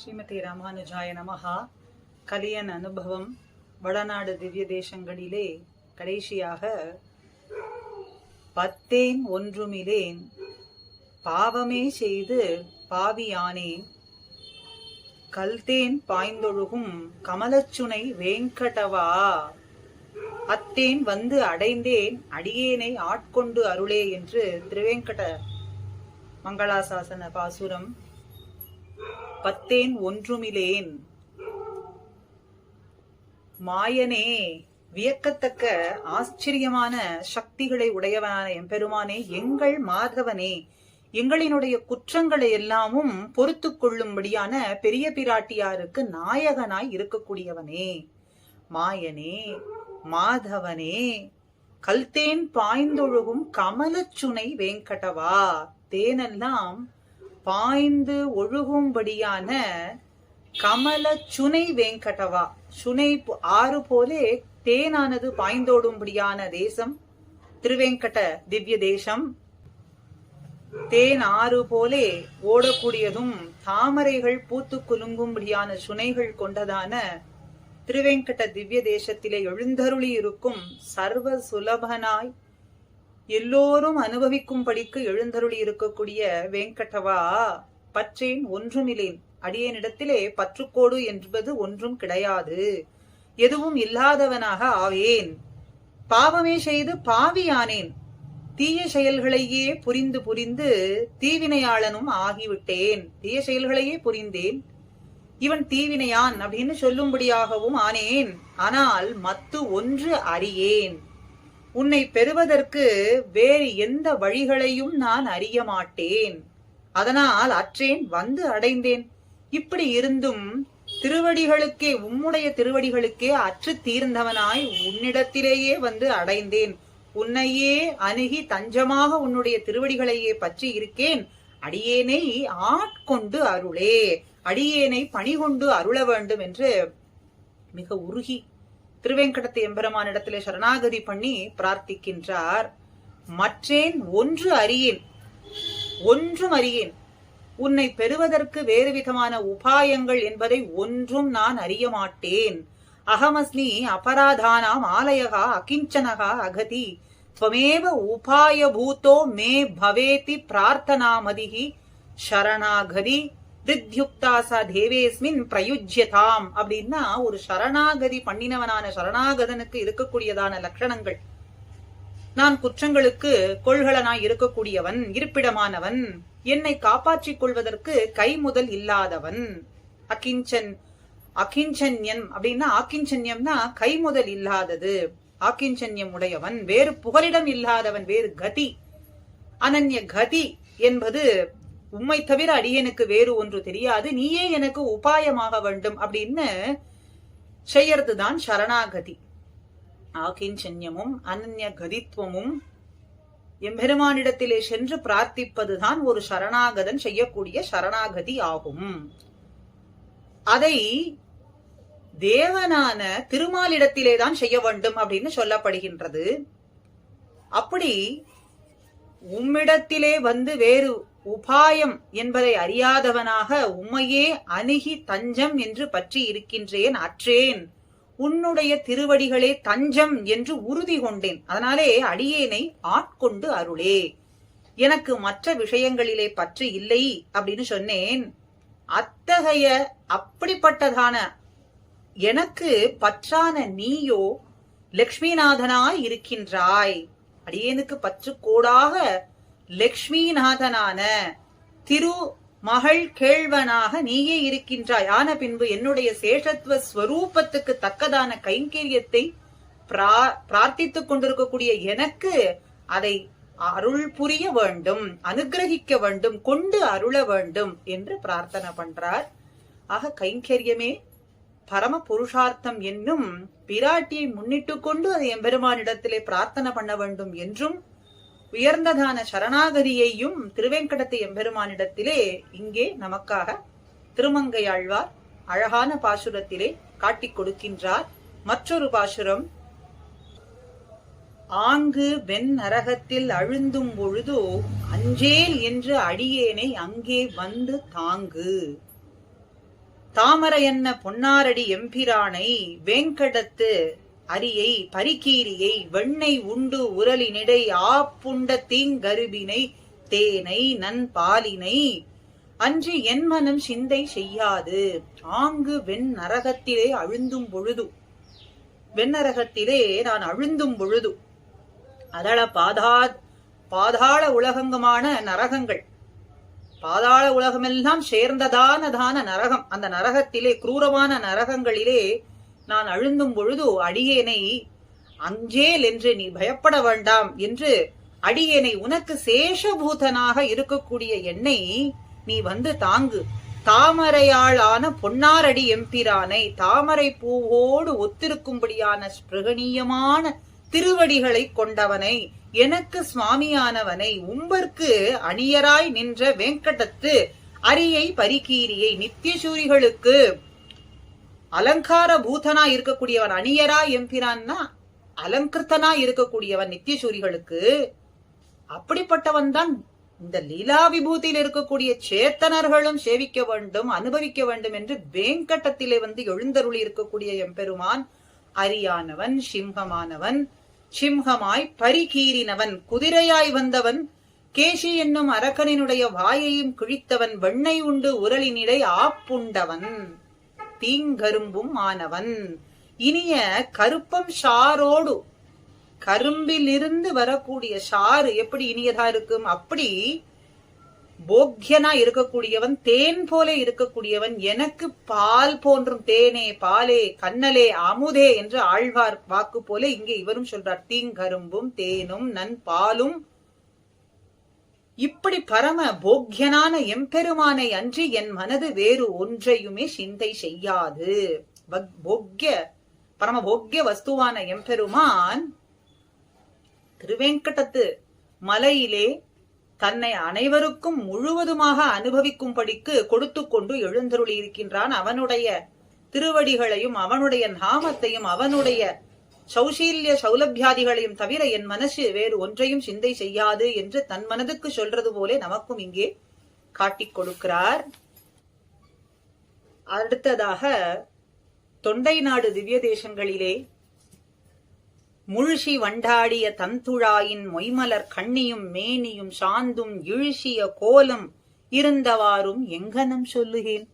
ஸ்ரீமதி ராமானுஜாய நமஹா. கலியன் அனுபவம் வடநாடு திவ்ய தேசங்களிலே கடைசியாக பத்தேன் ஒன்றுமிலேன் பாவமே செய்து பாவியானேன் கல்தேன் பாய்ந்தொழுகும் கமலச்சுனை வேங்கடவா. அத்தேன் வந்து அடைந்தேன் அடியேனை ஆட்கொண்டு அருளே என்று திருவேங்கட மங்களாசாசன பாசுரம் பத்தேன் ஒன்றுமிலேன். மாயனே வியக்கத்தக்க ஆச்சரியமான சக்திகளை உடையவனான எம்பெருமானே எங்கள் மாதவனே எங்களினுடைய குற்றங்களை எல்லாமும் பொறுத்து கொள்ளும்படியான பெரிய பிராட்டியாருக்கு நாயகனாய் இருக்கக்கூடியவனே. மாயனே மாதவனே கல்தேன் பாய்ந்தொழுகும் கமலச்சுனை வேங்கடவா தேனெல்லாம் பாய்ந்து ஒழுகும்படியான கமல சுனை வேங்கடவா. சுனை ஆறு போலே தேனானது பாய்ந்தோடும்படியான தேசம். திருவேங்கட திவ்ய தேசம். தேன் ஆறு போலே ஓடக்கூடியதும் தாமரைகள் பூத்து குலுங்கும்படியான சுனைகள் கொண்டதான திருவேங்கட திவ்ய தேசத்திலே எழுந்தருளி இருக்கும் சர்வ சுலபனாய் எல்லோரும் அனுபவிக்கும்படிக்கு எழுந்தருளி இருக்கக்கூடிய வேங்கடவா பற்றேன் ஒன்றுமில்லேன். அடியேனிடத்திலே பற்றுக்கோடு என்பது ஒன்றும் கிடையாது. எதுவும் இல்லாதவனாக ஆவேன். பாவமே செய்து பாவியானேன். தீய செயல்களையே புரிந்து புரிந்து தீவினையாளனும் ஆகிவிட்டேன். தீய செயல்களையே புரிந்தேன். இவன் தீவினையான் அப்படின்னு சொல்லும்படியாகவும் ஆனேன். ஆனால் மத்து ஒன்று அறியேன். உன்னை பெறுவதற்கு வேறு எந்த வழிகளையும் நான் அறிய மாட்டேன். அதனால் அற்றேன் வந்து அடைந்தேன். இப்படி இருந்தும் திருவடிகளுக்கே உம்முடைய திருவடிகளுக்கே அற்று தீர்ந்தவனாய் உன்னிடத்திலேயே வந்து அடைந்தேன். உன்னையே அணுகி தஞ்சமாக உன்னுடைய திருவடிகளையே பற்றி இருக்கேன். அடியேனை ஆட்கொண்டு அருளே. அடியேனை பணிகொண்டு அருள வேண்டும் என்று மிக உருகி திருவேங்கடத்து எம்பெருமான் இடத்திலே சரணாகதி பண்ணி பிரார்த்திக்கின்றார். மற்றேன் ஒன்று அறியேன் ஒன்றும் அறியேன். உன்னை பெறுவதற்கு வேறு விதமான உபாயங்கள் என்பதை ஒன்றும் நான் அறிய மாட்டேன். அகமஸ்மி அபராதானாம் ஆலயகா அகிஞ்சனகா அகதி. துவமேவ உபாய பூத்தோ மே பவேதி பிரார்த்தனாமதிகி சரணாகதி. தித்யுக்தாசா தேவேஸ்மின் பிரயுஜ்யதாம் அப்படின்னா ஒரு சரணாகதி பண்ணினவனான சரணாகதனுக்கு இருக்கக்கூடியதான லட்சணங்கள் நான் குற்றங்களுக்கு கொள்கலனாய் இருக்கக்கூடியவன் இருப்பிடமானவன் என்னை காப்பாற்றிக் கொள்வதற்கு கை முதல் இல்லாதவன். அகிஞ்சன் அகிஞ்சன்யம் அப்படின்னா ஆக்கிஞ்சன்யம்னா கை முதல் இல்லாதது. ஆக்கிஞ்சன்யம் உடையவன் வேறு புகலிடம் இல்லாதவன் வேறு கதி. அனன்ய கதி என்பது உம்மை தவிர அடியனுக்கு வேறு ஒன்று தெரியாது. நீயே எனக்கு உபாயமாக வேண்டும். அப்படின்னு செய்யறதுதான் சரணாகதி. ஆகிஞ்சன்யமும் அனன்ய கதித்துவமும் எம்பெருமானிடத்திலே சென்று பிரார்த்திப்பதுதான் ஒரு சரணாகதன் செய்யக்கூடிய சரணாகதி ஆகும். அதை தேவனான திருமாலிடத்திலே தான் செய்ய வேண்டும் அப்படின்னு சொல்லப்படுகின்றது. அப்படி உம்மிடத்திலே வந்து வேறு உபாயம் என்பதை அறியாதவனாக உம்மையே அணுகி தஞ்சம் என்று பற்றி இருக்கின்றேன் அற்றேன். உன்னுடைய திருவடிகளே தஞ்சம் என்று உறுதி கொண்டேன். அதனாலே அடியேனை ஆட்கொண்டு அருளே. எனக்கு மற்ற விஷயங்களிலே பற்று இல்லை அப்படின்னு சொன்னேன். அத்தகைய அப்படிப்பட்டதான எனக்கு பற்றான நீயோ லக்ஷ்மிநாதனாய் இருக்கின்றாய். அடியேனுக்கு பற்றுக்கோடாக லக்ஷ்மிநாதனான திரு மகள் கேழ்வனாக நீயே இருக்கின்றாய். ஆன பின்பு என்னுடைய சேஷத்துவ ஸ்வரூபத்துக்கு தக்கதான கைங்கரியத்தை பிரா- பிரார்த்தித்துக் கொண்டிருக்கக்கூடிய எனக்கு அதை அருள் புரிய வேண்டும் அனுகிரகிக்க வேண்டும் கொண்டு அருள வேண்டும் என்று பிரார்த்தனை பண்றார். ஆக கைங்கரியமே பரம புருஷார்த்தம் என்னும் பிராட்டியை முன்னிட்டு கொண்டு அதை எம்பெருமானிடத்திலே பிரார்த்தனை பண்ண வேண்டும் என்றும் உயர்ந்ததான சரணாகதியையும் திருவேங்கடத்தை எம்பெருமானிடத்திலே இங்கே நமக்காக திருமங்கையாழ்வார் அழகான பாசுரத்திலே காட்டிக் கொடுக்கின்றார். மற்றொரு பாசுரம் ஆங்கு வெண் நரகத்தில் அழுந்தும் பொழுதோ அஞ்சேல் என்று அடியேனை அங்கே வந்து தாங்கு. தாமர என்ன பொன்னாரடி எம்பிரானை வேங்கடத்து அரியை பரிக்கீரியை வெண்ணெய் உண்டு உரலினிடை ஆப்புண்ட தீங்கருபினை தேனை நன் பாலினை அன்று என் மனம் சிந்தை செய்யாது. ஆங்கு வெண் நரகத்திலே அழுந்தும் பொழுது. வெண்ணரகத்திலே நான் அழுந்தும் பொழுது. அதள பாதா பாதாள உலகங்கமான நரகங்கள். பாதாள உலகமெல்லாம் சேர்ந்ததானதான நரகம். அந்த நரகத்திலே குரூரமான நரகங்களிலே நான் அழுந்தும் பொழுது அடியேனை அஞ்சேல் என்று நீ பயப்பட வேண்டாம் என்று அடியேனை உனக்கு சேஷபூதனாக இருக்கக்கூடிய என்னை நீ வந்து தாங்கு. தாமரையாளான பொன்னாரடி எம்பிரானை தாமரை பூவோடு ஒத்திருக்கும்படியான ஸ்பிருகணீயமான திருவடிகளை கொண்டவனை எனக்கு சுவாமியானவனை உம்பர்க்கு அணியராய் நின்ற வெங்கடத்து அரியை பரிகீரியை நித்தியசூரிகளுக்கு அலங்கார பூதனா இருக்கக்கூடியவன் அணியரா எம்பிரான்னா அலங்கிருத்தனா இருக்கக்கூடியவன் நித்தியசூரிகளுக்கு அப்படிப்பட்டவன் தான் இந்த லீலா விபூதியில் இருக்கக்கூடிய சேத்தனர்களும் சேவிக்க வேண்டும் அனுபவிக்க வேண்டும் என்று வேங்கட்டத்திலே வந்து எழுந்தருளி இருக்கக்கூடிய எம்பெருமான் அரியானவன் சிம்ஹமானவன் சிம்ஹமாய் பரிகீறினவன் குதிரையாய் வந்தவன் கேசி என்னும் அரக்கனினுடைய வாயையும் கிழித்தவன் வெண்ணை உண்டு உரளினிடை ஆப்புண்டவன். தீங்கரும்பும் ஆனவன் இனிய கருப்பம் ஷாரோடு. கரும்பிலிருந்து வரக்கூடிய சாறு எப்படி இனியதா இருக்கும்? அப்படி போக்யனா இருக்கக்கூடியவன் தேன் போல இருக்கக்கூடியவன் எனக்கு பால் போன்றும் தேனே பாலே கண்ணலே அமுதே என்று ஆழ்வார் வாக்கு போல இங்கே இவரும் சொல்றார். தீங்கரும்பும் தேனும் நன் பாலும் இப்படி பரம போக்கியனான எம்பெருமானை அன்றி என் மனது வேறு ஒன்றையுமே சிந்தை செய்யாது. போக்கிய பரம போக்கிய வஸ்துவான எம்பெருமான் திருவேங்கடத்து மலையிலே தன்னை அனைவருக்கும் முழுவதுமாக அனுபவிக்கும்படிக்கு கொடுத்து கொண்டு எழுந்தருளி இருக்கின்றான் அவனுடைய திருவடிகளையும் அவனுடைய நாமத்தையும் அவனுடைய சௌசீல்ய சௌலபியாதிகளையும் தவிர என் மனசு வேறு ஒன்றையும் சிந்தை செய்யாது என்று தன் மனதுக்கு சொல்றது போலே நமக்கும் இங்கே காட்டிக் கொடுக்கிறார். அடுத்ததாக தொண்டை நாடு திவ்ய தேசங்களிலே முழுசி வண்டாடிய தந்துழாயின் மொய்மலர் கண்ணியும் மேனியும் சாந்தும் இழுசிய கோலம் இருந்தவாறும் எங்கனம் சொல்லுகேன்?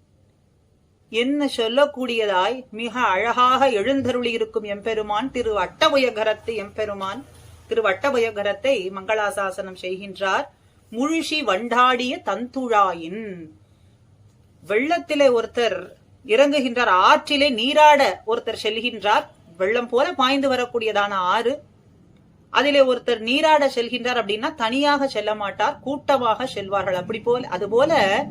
என்ன சொல்லக்கூடியதாய்? மிக அழகாக எழுந்தருளி இருக்கும் எம்பெருமான் திரு அட்டபயகரத்து எம்பெருமான். திரு அட்டபயகரத்தை மங்களாசாசனம் செய்கின்றார். முழுஷி வண்டாடிய தந்துழாயின் வெள்ளத்திலே ஒருத்தர் இறங்குகின்றார். ஆற்றிலே நீராட ஒருத்தர் செல்கின்றார். வெள்ளம் போல பாய்ந்து வரக்கூடியதான ஆறு. அதிலே ஒருத்தர் நீராட செல்கின்றார் அப்படின்னா தனியாக செல்ல மாட்டார். கூட்டமாக செல்வார்கள். அப்படி போல அதுபோல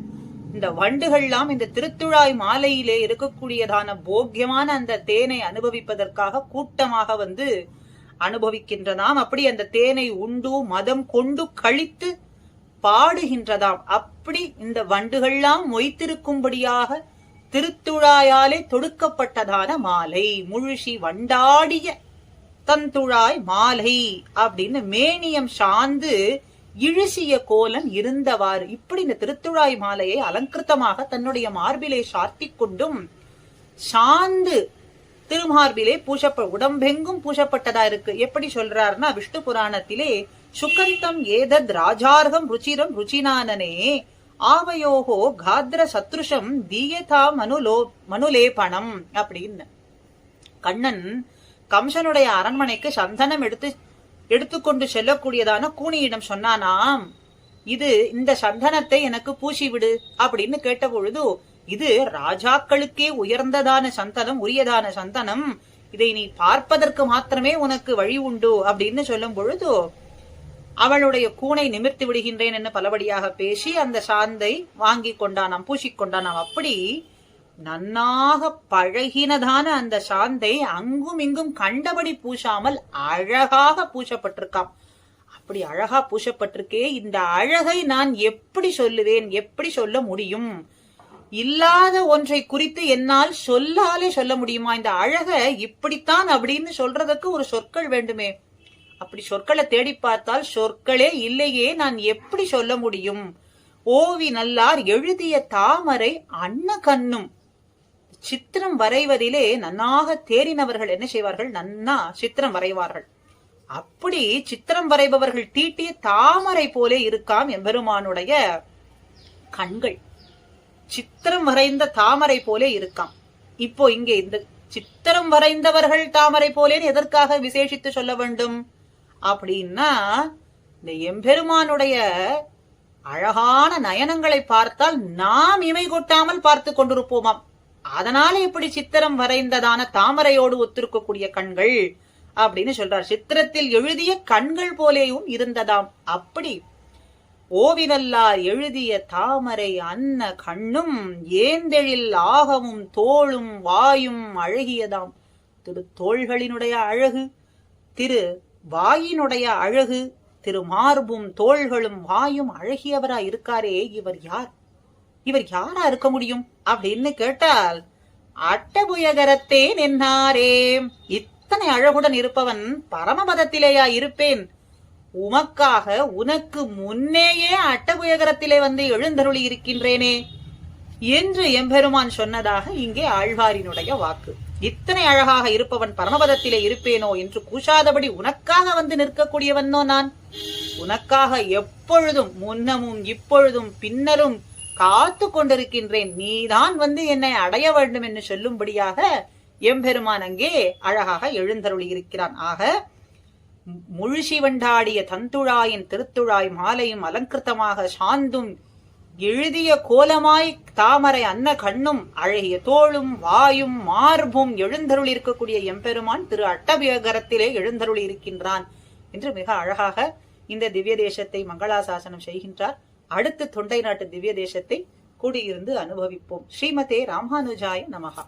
இந்த வண்டுகள்லாம் இந்த திருத்துழாய் மாலையிலே இருக்கக்கூடியதான போக்கியமான அந்த தேனை அனுபவிப்பதற்காக கூட்டமாக வந்து அனுபவிக்கின்றதாம். அப்படி அந்த தேனை உண்டு மதம் கொண்டு கழித்து பாடுகின்றதாம். அப்படி இந்த வண்டுகள்லாம் மொய்த்திருக்கும்படியாக திருத்துழாயாலே தொடுக்கப்பட்டதான மாலை. முழுசி வண்டாடிய தந்துழாய் மாலை அப்படின்னு மேனியம் சார்ந்து இழுசிய கோலன் இருந்தவாறு இப்படி இந்த திருத்துழாய் மாலையை அலங்கிருத்தமாக தன்னுடைய மார்பிலே சாத்தி கொண்டும் சாந்து திருமார்பிலே பூசப்ப உடம்பெங்கும் பூசப்பட்டதா இருக்கு. எப்படி சொல்றாருன்னா விஷ்ணு புராணத்திலே சுகந்தம் ஏதத் ராஜார்கம் ருச்சிரம் ருச்சினானனே ஆவயோகோ காத்ர சத்ருஷம் தீயதா மனுலோ மனுலேபணம் அப்படின்னு. கண்ணன் கம்சனுடைய அரண்மனைக்கு சந்தனம் எடுத்து எடுத்துக்கொண்டு செல்லக்கூடியதான கூனியிடம் சொன்னானாம் இது இந்த சந்தனத்தை எனக்கு பூசிவிடு அப்படின்னு கேட்ட பொழுது இது ராஜாக்களுக்கே உயர்ந்ததான சந்தனம் உரியதான சந்தனம். இதை நீ பார்ப்பதற்கு மாத்திரமே உனக்கு வழி உண்டு அப்படின்னு சொல்லும் பொழுது அவளுடைய கூனை நிமிர்த்தி விடுகின்றேன் என்று பலபடியாக பேசி அந்த சாந்தை வாங்கி கொண்டானாம் பூசிக்கொண்டானாம் அப்படி நன்னாக பழகினதான அந்த சாந்தை அங்கும் இங்கும் கண்டபடி பூசாமல் அழகாக பூசப்பட்டிருக்காம். அப்படி அழகா பூசப்பட்டிருக்கே இந்த அழகை நான் எப்படி சொல்லுவேன் எப்படி சொல்ல முடியும்? இல்லாத ஒன்றை குறித்து என்னால் சொல்லாலே சொல்ல முடியுமா? இந்த அழக இப்படித்தான் அப்படின்னு சொல்றதுக்கு ஒரு சொற்கள் வேண்டுமே. அப்படி சொற்களை தேடி பார்த்தால் சொற்களே இல்லையே நான் எப்படி சொல்ல முடியும்? ஓவி நல்லார் எழுதிய தாமரை அன்ன கண்ணும் சித்திரம் வரைவதிலே நன்னாக தேறினவர்கள் என்ன செய்வார்கள்? நன்னா சித்திரம் வரைவார்கள். அப்படி சித்திரம் வரைபவர்கள் தீட்டிய தாமரை போலே இருக்காம் எம்பெருமானுடைய கண்கள். சித்திரம் வரைந்த தாமரை போலே இருக்காம். இப்போ இங்கே இந்த சித்திரம் வரைந்தவர்கள் தாமரை போலேன்னு எதற்காக விசேஷித்து சொல்ல வேண்டும்? அப்படின்னா இந்த எம்பெருமானுடைய அழகான நயனங்களை பார்த்தால் நாம் இமை கொட்டாமல் பார்த்து கொண்டிருப்போமாம். அதனால இப்படி சித்திரம் வரைந்ததான தாமரையோடு ஒத்திருக்கக்கூடிய கண்கள் அப்படின்னு சொல்றார். சித்திரத்தில் எழுதிய கண்கள் போலேயும் இருந்ததாம். அப்படி ஓவினல்லார் எழுதிய தாமரை அன்ன கண்ணும் ஏந்தெழில் ஆகமும் தோளும் வாயும் அழகியதாம். திரு தோள்களினுடைய அழகு திரு வாயினுடைய அழகு திரு மார்பும் தோள்களும் வாயும் அழகியவரா இருக்காரே இவர் யார்? இவர் யாரா இருக்க முடியும் அப்படின்னு கேட்டால் அட்டபுயகரத்தே நின்னாரே. இத்தனை அழகுடன் இருப்பவன் பரமபதத்திலேயா இருப்பேன்? உமக்காக உனக்கு முன்னேயே அட்டபுயகரத்திலே வந்து எழுந்தருளி இருக்கின்றேனே. என்று எம்பெருமான் சொன்னதாக இங்கே ஆழ்வாரினுடைய வாக்கு. இத்தனை அழகாக இருப்பவன் பரமபதத்திலே இருப்பேனோ என்று கூசாதபடி உனக்காக வந்து நிற்கக்கூடியவனோ நான்? உனக்காக எப்பொழுதும் முன்னமும் இப்பொழுதும் பின்னரும் காத்து கொண்டிருக்கின்றேன் நீதான் வந்து என்னை அடைய வேண்டும் என்று சொல்லும்படியாக எம்பெருமான் அங்கே அழகாக எழுந்தருளி இருக்கிறான் ஆக முழுசிவண்டாடிய தந்துழாயின் திருத்துழாய் மாலையும் அலங்கிருத்தமாக சாந்தும் எழுதிய கோலமாய் தாமரை அன்ன கண்ணும் அழகிய தோளும் வாயும் மார்பும் எழுந்தருளி இருக்கக்கூடிய எம்பெருமான் திரு அட்டபியகரத்திலே எழுந்தருளி இருக்கின்றான் என்று மிக அழகாக இந்த திவ்ய தேசத்தை மங்களாசாசனம் செய்கின்றார். அடுத்து தொண்டை நாட்டு திவ்ய தேசத்தை கூடியிருந்து அனுபவிப்போம். ஸ்ரீமதே ராமானுஜாய நமகா